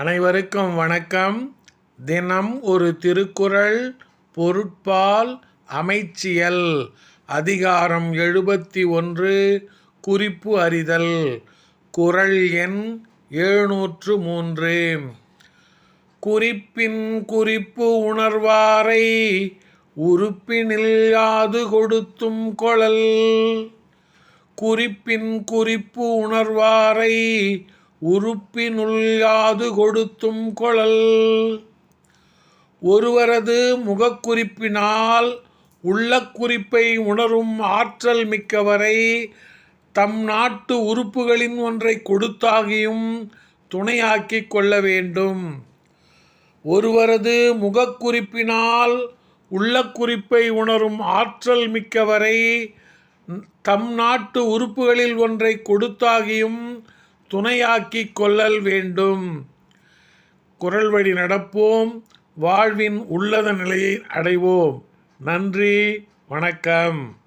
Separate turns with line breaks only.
அனைவருக்கும் வணக்கம். தினம் ஒரு திருக்குறள் பொருட்பால் அமைச்சியல். அதிகாரம் எழுபத்தி ஒன்று குறிப்பு அறிதல். குறள் எண் எழுநூற்று மூன்று. குறிப்பின் குறிப்பு உணர்வாரை உறுப்பினில் யாது கொடுத்தும் குழல்? குறிப்பின் குறிப்பு உணர்வாரை உறுப்பினுள் யாது கொடுத்தும் கொழல். ஒருவரது முகக்குறிப்பினால் உள்ள குறிப்பை உணரும் ஆற்றல் மிக்கவரை தம் நாட்டு உறுப்புகளின் ஒன்றை கொடுத்தாகியும் துணையாக்கிக் கொள்ள வேண்டும். ஒருவரது முகக்குறிப்பினால் உள்ள குறிப்பை உணரும் ஆற்றல் மிக்கவரை தம் நாட்டு உறுப்புகளில் ஒன்றை கொடுத்தாகியும் துணையாக்கி கொள்ளல் வேண்டும். குரல் வழி நடப்போம். வாழ்வின் உள்ளத நிலையை அடைவோம். நன்றி. வணக்கம்.